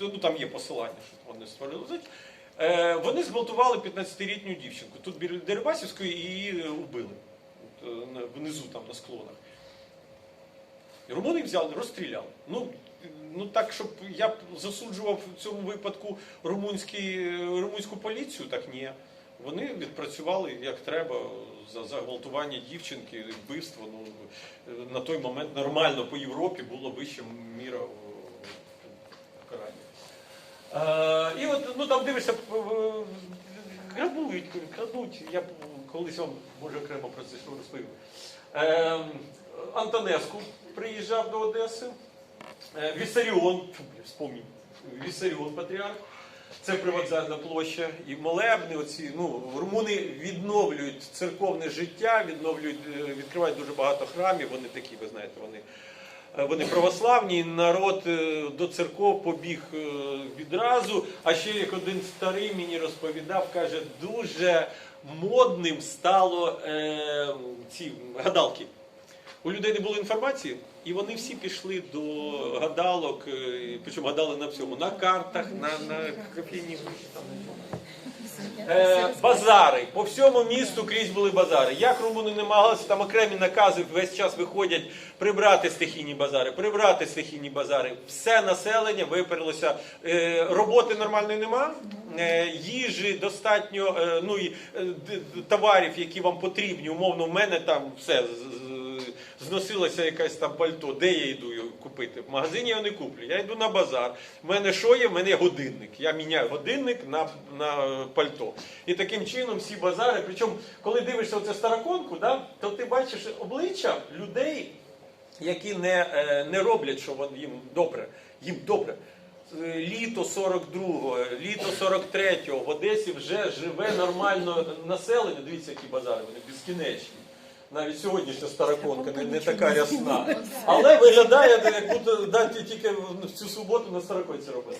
ну там є посилання, що вони створили. Е, вони зґвалтували 15-літню дівчинку. Тут біля Дерибасівської її е, убили. От, е, внизу там на склонах. Румуни взяли, розстріляли. Ну, ну так, щоб я б засуджував в цьому випадку румунський, румунську поліцію, так ні. Вони відпрацювали як треба за, за гвалтування дівчинки, вбивство. Ну, на той момент нормально по Європі було вище міра покарання. І от ну, там дивишся, грабують, крадуть. Я колись вам може окремо про це що розповів. Е, Антонеску приїжджав до Одеси. Е, Вісаріон, фу, Вісаріон патріарх. Це привокзальна площа і молебни. Оці ну румуни відновлюють церковне життя, відновлюють, е, відкривають дуже багато храмів. Вони такі, ви знаєте, вони. Е, Вони православні, народ е, до церков побіг е, відразу. А ще як один старий мені розповідав, каже, дуже модним стало е, ці гадалки. У людей не було інформації, і вони всі пішли до гадалок, причому гадали на всьому, на картах, на, на кофейні. Е, базари. По всьому місту крізь були базари. Як румуни намагалися, там окремі накази весь час виходять прибрати стихійні базари, прибрати стихійні базари. Все населення виперлося. Е, роботи нормальної нема, е, їжі достатньо, е, ну і е, товарів, які вам потрібні. Умовно, в мене там все з- з- зносилася якась там пальто. Де я йду купити? В магазині я не куплю. Я йду на базар. В мене що є? В мене є годинник. Я міняю годинник на, на пальто. І таким чином всі базари. Причому, коли дивишся оце староконку, да, то ти бачиш обличчя людей, які не, е, не роблять, що їм добре. Їм добре. Е, Літо 42-го, літо 43-го в Одесі вже живе нормально населення. Дивіться, які базари, вони безкінечні. Навіть сьогоднішня староконка не, не така рясна. Але виглядає, як будто да, тільки в цю суботу на староконці робили.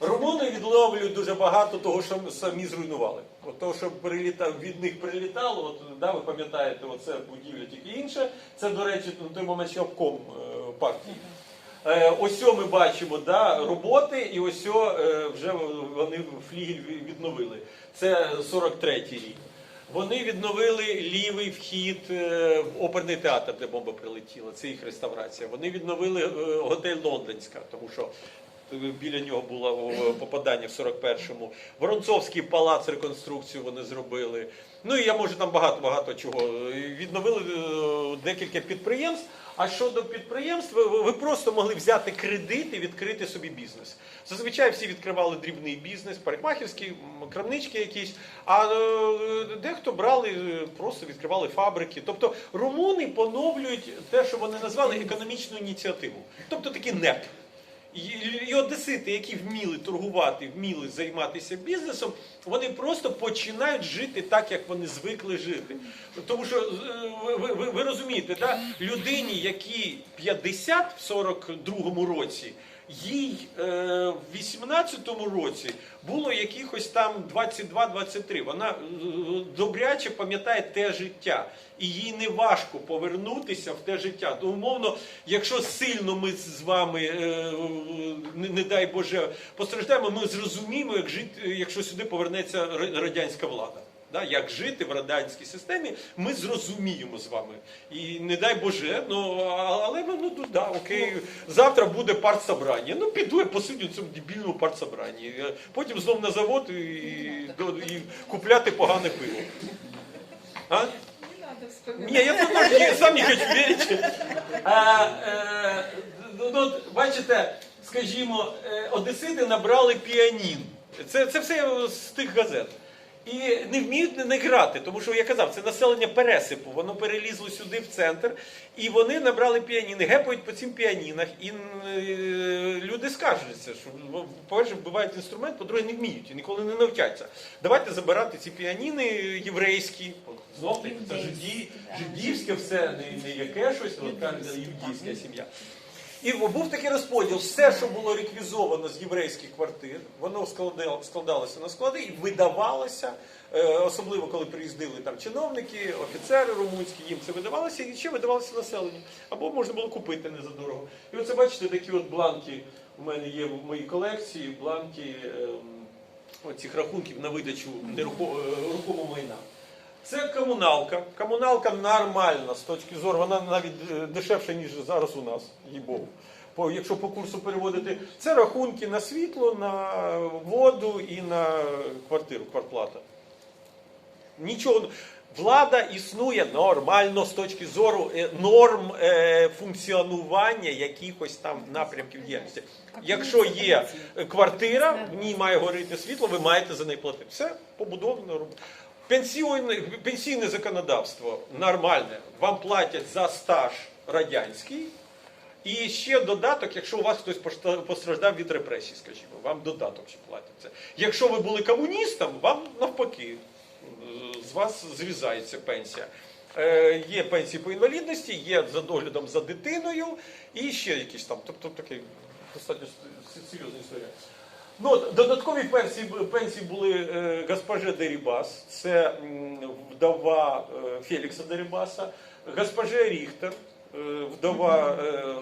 Румуни відловлюють дуже багато того, що самі зруйнували. От того, що прилітав, від них прилітало, от, да, ви пам'ятаєте, оце будівля тільки інше. Це, до речі, на той момент ще обком е, партії. Е, ось ми бачимо да, роботи, і ось е, вже вони флігель відновили. Це 43-й рік. Вони відновили лівий вхід е, в оперний театр, де бомба прилетіла. Це їх реставрація. Вони відновили е, готель Лондонська, тому що біля нього було попадання в 41-му. Воронцовський палац реконструкцію вони зробили. Ну і я можу там багато-багато чого. Відновили е, декілька підприємств. А щодо підприємств, ви- просто могли взяти кредит і відкрити собі бізнес. Зазвичай всі відкривали дрібний бізнес, парикмахерський, м, крамнички якісь. А е, дехто брали, е, просто відкривали фабрики. Тобто румуни поновлюють те, що вони назвали економічну ініціативу. Тобто такий НЕП. І, одесити, які вміли торгувати, вміли займатися бізнесом, вони просто починають жити так, як вони звикли жити. Тому що е, ви, ви, ви- розумієте, да? людині, якій 50 в 42-му році, їй е, в 18-му році було якихось там 22-23. Вона е, добряче пам'ятає те життя. І їй не важко повернутися в те життя. То умовно, якщо сильно ми з вами, е, не, не дай Боже, постраждаємо, ми зрозуміємо, як жити, якщо сюди повернеться ра- радянська влада. Да, як жити в радянській системі, ми зрозуміємо з вами. І не дай Боже, ну але ну, ну да, окей, завтра буде партсобрання. Ну піду я посидю в цьому дебільному партсобранні. Е, Потім знов на завод і, і, і купляти погане пиво. А? Не я тут не- сам не хочу вірити. А, е, ну, ну, бачите, скажімо, е, одесити набрали піанін. Це, це все з тих газет. І не вміють не, не грати, тому що я казав, це населення пересипу. Воно перелізло сюди в центр, і вони набрали піаніни, гепають по цим піанінах, і е, люди скаржаться, що ну, по-перше, вбивають інструмент, по-друге, не вміють і ніколи не навчаться. Давайте забирати ці піаніни єврейські, знов таки, це жиді, жидівське все, не, яке щось, от юдійська сім'я. І був такий розподіл. Все, що було реквізовано з єврейських квартир, воно складало- складалося на склади і видавалося, е, особливо коли приїздили там чиновники, офіцери румунські, їм це видавалося, і ще видавалося населенню. Або можна було купити не за дорого. І оце бачите такі от бланки У мене є в моїй колекції бланки ем, оцих рахунків на видачу е, рухомого майна. Це комуналка. Комуналка нормальна з точки зору, вона навіть е, дешевша, ніж зараз у нас, їй Богу. По, якщо по курсу переводити, це рахунки на світло, на воду і на квартиру, квартплата. Нічого. Влада існує нормально з точки зору е, норм е, функціонування якихось там напрямків діяльності. Якщо є квартира, в ній має горіти світло, ви маєте за неї платити. Все побудовано робити. Пенсійне, пенсійне законодавство нормальне. Вам платять за стаж радянський. І ще додаток, якщо у вас хтось постраждав від репресій, скажімо, вам додаток ще платиться. Якщо ви були комуністом, вам навпаки з вас зрізається пенсія. Е, є пенсії по інвалідності, є за доглядом за дитиною і ще якісь там. Тобто таке достатньо серйозна історія. Ну, додаткові пенсії, пенсії були е, госпоже Дерібас, це вдова е, Фелікса Дерібаса, госпоже Ріхтер, е, вдова е,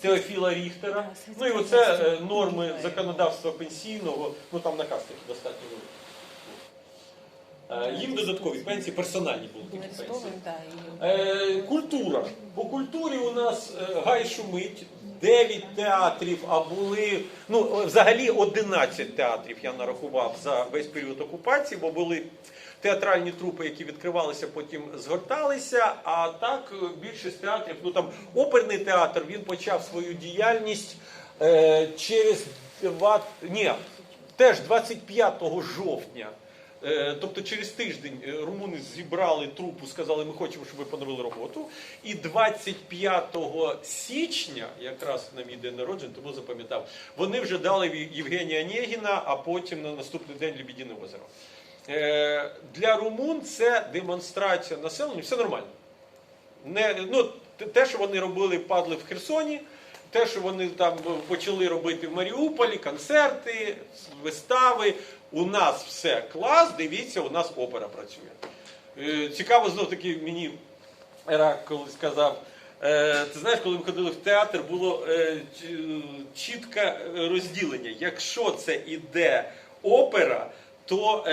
Теофіла Ріхтера. Ну і оце е, норми законодавства пенсійного, ну там наказ такий достатньо великий. Е, Їм додаткові пенсії, персональні були такі пенсії. Е, культура. По культурі у нас е, гай шумить. 9 театрів, а були ну взагалі 11 театрів я нарахував за весь період окупації, бо були театральні трупи, які відкривалися, потім згорталися. А так е, більшість театрів, ну там оперний театр, він почав свою діяльність е, через два ні, теж 25 жовтня. Е, Тобто через тиждень е, румуни зібрали трупу, сказали, ми хочемо, щоб ви поновили роботу. І 25 січня, якраз на мій день народження, тому запам'ятав, вони вже дали Євгенія Онєгіна, а потім на наступний день Лебедине озеро. Е, Для румун це демонстрація населення, все нормально. Не, ну, те- що вони робили, падли в Херсоні, те, що вони там почали робити в Маріуполі, концерти, вистави. У нас все клас, дивіться, у нас опера працює. Е, Цікаво, знов таки мені Рак колись сказав. е, Ти знаєш, коли ми ходили в театр, було е, чітке розділення. Якщо це іде опера, то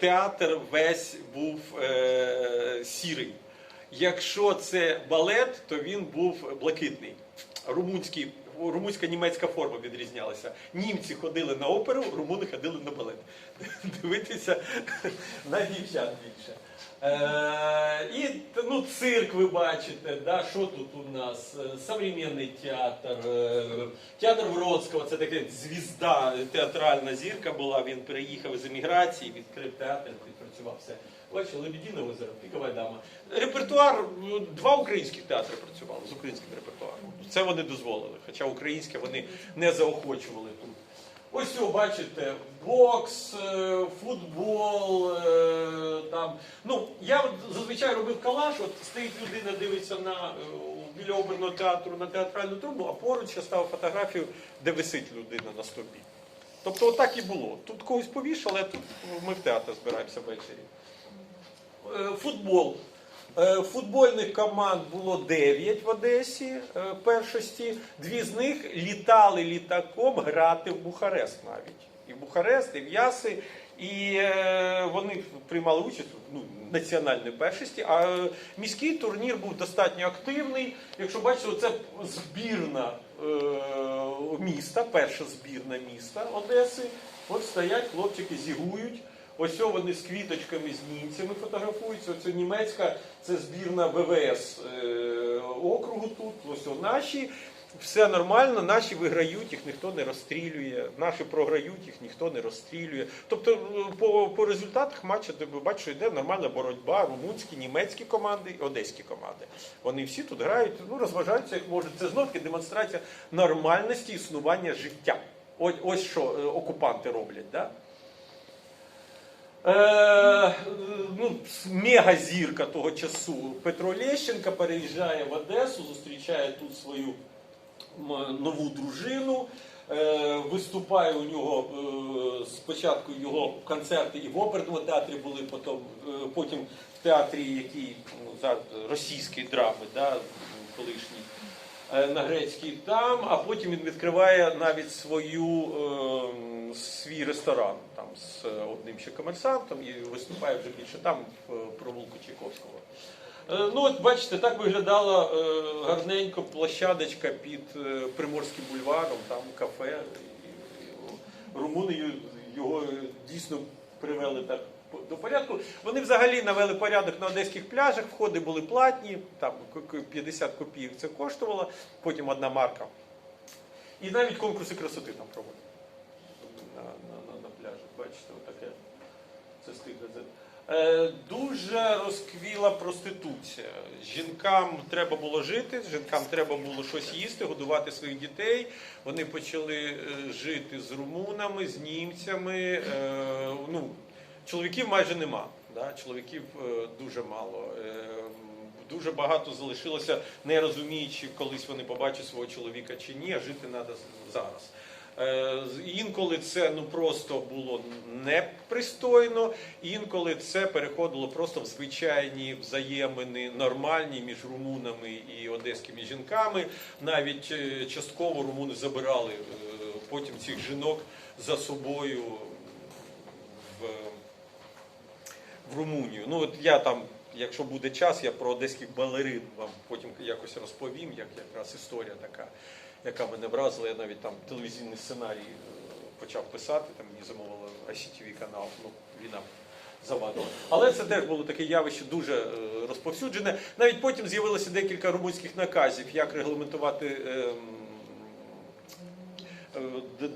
театр весь був сірий. Якщо це балет, то він був блакитний. Румунський, румунська німецька форма відрізнялася. Німці ходили на оперу, румуни ходили на балет. Дивитися на дівчат більше. Е, і ну, цирк ви бачите, да, що тут у нас? Е, Современний театр, е, театр Вроцького, це така звізда, театральна зірка була. Він переїхав з еміграції, відкрив театр, відпрацював все. Бачите, Лебедине озеро, Пікова дама. Репертуар, ну, два українських театри працювали з українським репертуаром. Це вони дозволили, хоча українське вони не заохочували тут. Ось ви бачите, бокс, е, футбол, е, там. Ну, я зазвичай робив калаш, от стоїть людина, дивиться на е, біля оперного театру на театральну трубу, а поруч я ставив фотографію, де висить людина на стовпі. Тобто отак і було. Тут когось повішали, а тут ми в театр збираємося ввечері. Е, Футбол. Е, Футбольних команд було 9 в Одесі е, першості. Дві з них літали літаком грати в Бухарест навіть. І в Бухарест, і в Яси. І вони приймали участь ну, в національній першості. А міський турнір був достатньо активний. Якщо бачите, це збірна міста, перша збірна міста Одеси. От стоять хлопчики, зігують. Ось вони з квіточками, з німцями фотографуються. Оце німецька, це збірна ВВС е, округу тут. Ось наші. Все нормально, наші виграють, їх ніхто не розстрілює, наші програють, їх ніхто не розстрілює. Тобто е, по, по результатах матчу ти бачиш, йде нормальна боротьба, румунські, німецькі команди, одеські команди. Вони всі тут грають, ну розважаються як можуть. Це знов таки демонстрація нормальності існування життя. Ось, ось що е, окупанти роблять. Да? Е, ну, мегазірка того часу Петро Лещенко переїжджає в Одесу, зустрічає тут свою нову дружину. Е, виступає у нього е, спочатку його концерти і в оперному театрі були, потім, е, потім в театрі, який ну, за російської драми, да, колишній. Е, на грецький там, а потім він відкриває навіть свою, е, свій ресторан там з одним ще комерсантом і виступає вже більше там в провулку Чайковського. Е, Ну, от бачите, так виглядала е, гарненько площадочка під е, Приморським бульваром, там кафе. І Румуни його дійсно привели так до порядку. Вони взагалі навели порядок на одеських пляжах, входи були платні, там к- к- 50 копійок це коштувало, потім одна марка. І навіть конкурси красоти там проводили на, на, на, на пляжах. Бачите, отаке. Це газет. Е, дуже розквіла проституція. Жінкам треба було жити, жінкам треба було щось їсти, годувати своїх дітей. Вони почали е, жити з румунами, з німцями. Е, ну, чоловіків майже нема. Да? Чоловіків е, дуже мало. Е, дуже багато залишилося, не розуміючи, колись вони побачать свого чоловіка чи ні, жити треба зараз. Е, Інколи це ну просто було непристойно, інколи це переходило просто в звичайні взаємини нормальні між румунами і одеськими жінками. Навіть частково румуни забирали потім цих жінок за собою в, в Румунію. Ну от я там, якщо буде час, я про одеських балерин вам потім якось розповім, як якраз історія така, яка мене вразила. Я навіть там телевізійний сценарій е, почав писати, там мені замовили ICTV канал, ну війна. Завадила. Але це теж було таке явище дуже е, розповсюджене. Навіть потім з'явилося декілька румунських наказів, як регламентувати ем,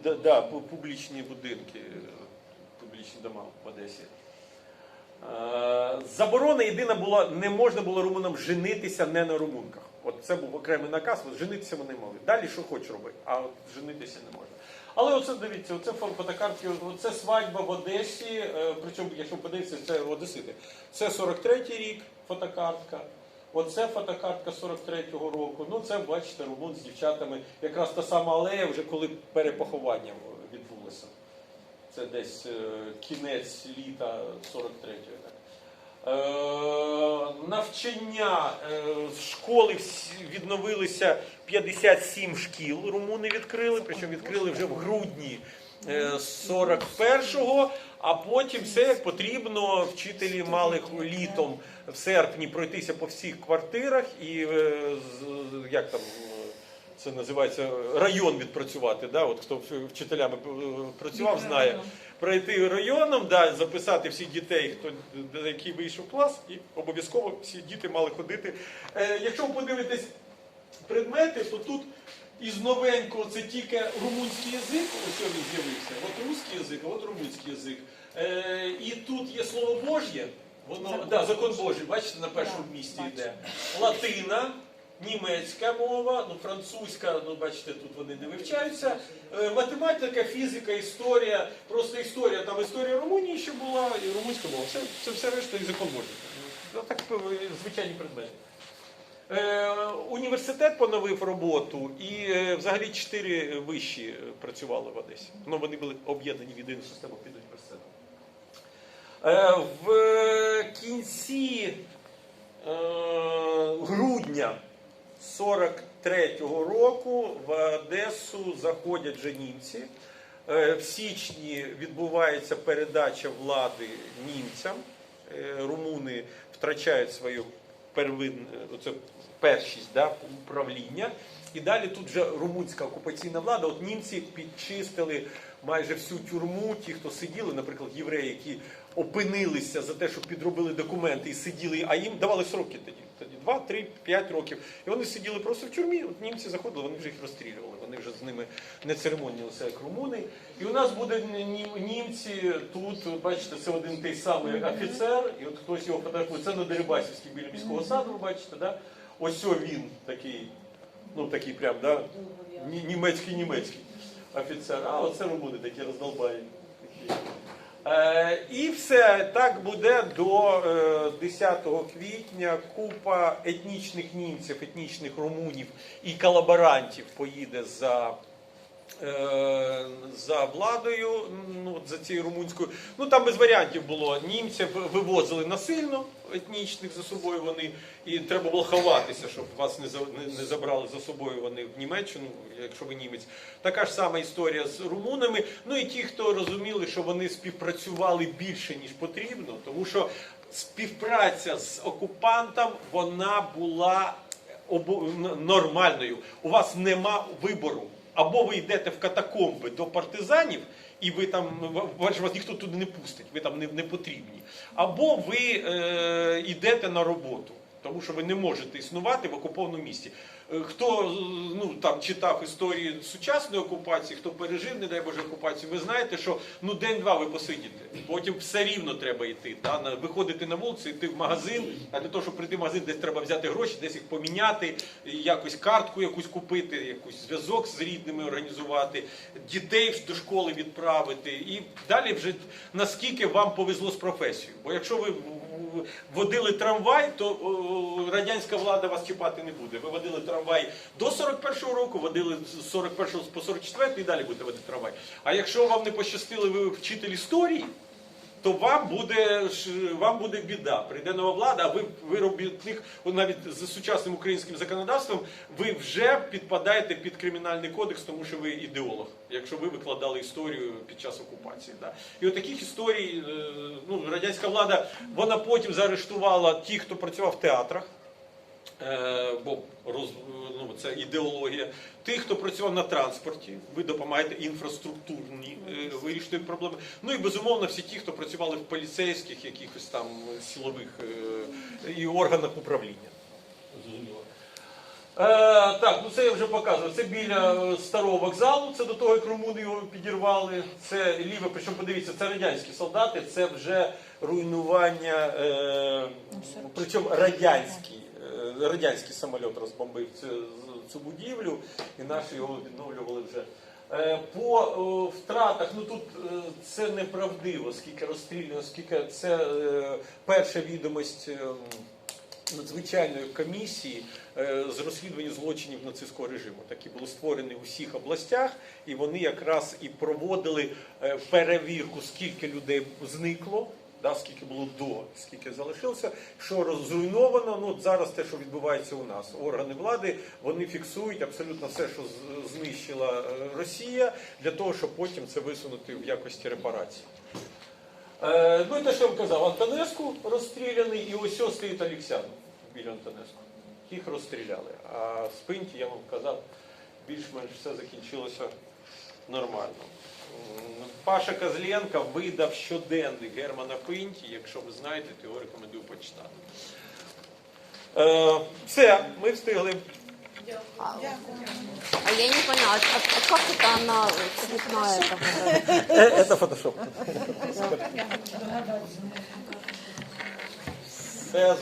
е, да, публічні будинки, публічні дома в Одесі. Е, Заборона єдина була, не можна було румунам женитися не на румунках. От це був окремий наказ, от женитися вони могли. Далі що хоч роби, а от женитися не можна. Але оце дивіться, оце фотокартки, це свадьба в Одесі. е, Причому, якщо подивитися, це Одесити. Це 43-й рік фотокартка. Оце фотокартка 43-го року. Ну це бачите, румун з дівчатами. Якраз та сама алея, вже коли перепоховання відбулося. Це десь е, кінець літа 43-го. Е, навчання е, школи відновилися 57 шкіл. Румуни відкрили, причому відкрили вже в грудні е, 41-го, а потім все як потрібно. Вчителі мали літом в серпні пройтися по всіх квартирах і як там. Це називається район відпрацювати. Да? От хто вчителями е, працював, знає пройти районом, да, записати всіх дітей, хто до який вийшов клас, і обов'язково всі діти мали ходити. Е, якщо ви подивитесь предмети, то тут із новенького це тільки румунський язик, ось він з'явився. От русський язик, а от румунський язик. Е, і тут є слово Божє. Воно Закон да, закон Божий. Божий, бачите, на першому Да, місці бачу. йде. Латина, німецька мова, ну французька, ну бачите, тут вони не вивчаються. Е, Математика, фізика, історія, просто історія. Там історія Румунії ще була, і румунська мова. Все, це все решта закон Божий. Ну, так е, звичайні предмети. Е, університет поновив роботу, і взагалі чотири виші е, працювали в Одесі. Ну, вони були об'єднані в єдину систему під університетом. В 43-го року в Одесу заходять вже німці. Е, В січні відбувається передача влади німцям. Е, Румуни втрачають свою первин, оце першість да, управління. І далі тут вже румунська окупаційна влада. От німці підчистили майже всю тюрму, ті, хто сиділи, наприклад, євреї, які опинилися за те, що підробили документи і сиділи, а їм давали сроки тоді. Тоді 2, 3, 5 років. І вони сиділи просто в тюрмі. От німці заходили, вони вже їх розстрілювали. Вони вже з ними не церемонілися, як румуни. І у нас буде німці тут, от бачите, це один той самий офіцер, і от хтось його фотографує. Це на Дерибасівській біля міського саду, ви бачите, да? Ось він такий, ну такий прям, да? Німецький німецький офіцер. А оце румуни такі роздолбані. Е, і все так буде до е, 10 квітня. Купа етнічних німців, етнічних румунів і колаборантів поїде за, е, за владою. Ну, за цією румунською. Ну там без варіантів було. Німців вивозили насильно етнічних за собою вони, і треба було ховатися, щоб вас не, за- не, не забрали за собою вони в Німеччину, якщо ви німець. Така ж сама історія з румунами. Ну і ті, хто розуміли, що вони співпрацювали більше ніж потрібно, тому що співпраця з окупантом вона була нормальною. У вас нема вибору. Або ви йдете в катакомби до партизанів, і ви там вас ніхто туди не пустить, ви там не, не потрібні. Або ви е, йдете на роботу, тому що ви не можете існувати в окупованому місті. Е, Хто е, ну там читав історії сучасної окупації, хто пережив, не дай Боже, окупацію, ви знаєте, що ну день-два ви посидіте. Потім все рівно треба йти. Та, на, виходити на вулицю, йти в магазин, а для того, щоб прийти в магазин, десь треба взяти гроші, десь їх поміняти, якось картку якусь купити, якийсь зв'язок з рідними організувати, дітей до школи відправити. І далі вже наскільки вам повезло з професією. Бо якщо ви водили трамвай, то радянська влада вас чіпати не буде. Ви водили трамвай до 41-го року, водили з 41 по 44 і далі будете водити трамвай. А якщо вам не пощастили, ви вчитель історії, то вам буде вам буде біда. Прийде нова влада, а ви ви робітник, навіть за сучасним українським законодавством, ви вже підпадаєте під кримінальний кодекс, тому що ви ідеолог, якщо ви викладали історію під час окупації. Да. І от таких історій, е, ну радянська влада, вона потім заарештувала ті, хто працював в театрах. Е, бо роз, ну, це ідеологія. Тих, хто працював на транспорті, ви допомагаєте інфраструктурні е, вирішити проблеми. Ну і безумовно всі ті, хто працювали в поліцейських, якихось там силових е, і органах управління. Е, так, ну це я вже показував. Це біля старого вокзалу, це до того, як румуни його підірвали. Це ліве, причому подивіться, це радянські солдати, це вже руйнування, е, причому радянський, е, радянський самоліт розбомбив цю, цю будівлю, і наші його відновлювали вже. Е, По е, втратах, ну тут е, це неправдиво, скільки розстріляно, скільки це перша відомість. е, надзвичайної комісії з розслідування злочинів нацистського режиму. Такі були створені в усіх областях, і вони якраз і проводили перевірку, скільки людей зникло. Да, скільки було до, скільки залишилося, що розруйновано. Ну зараз те, що відбувається у нас, органи влади вони фіксують абсолютно все, що знищила е, Росія, для того, щоб потім це висунути в якості репарації. Е, ну і те, що я вам казав, Антонеску розстріляний, і ось ось стоїть Олексянов біля Антонеску. Їх розстріляли. А Спинті, я вам казав, більш-менш все закінчилося нормально. Паша Козленко видав щоденник Германа Пинті. Якщо ви знаєте, то його рекомендую почитати. Е, все, ми встигли. А я не поняла, а, а как это она цветная это? Це фотошоп. Все,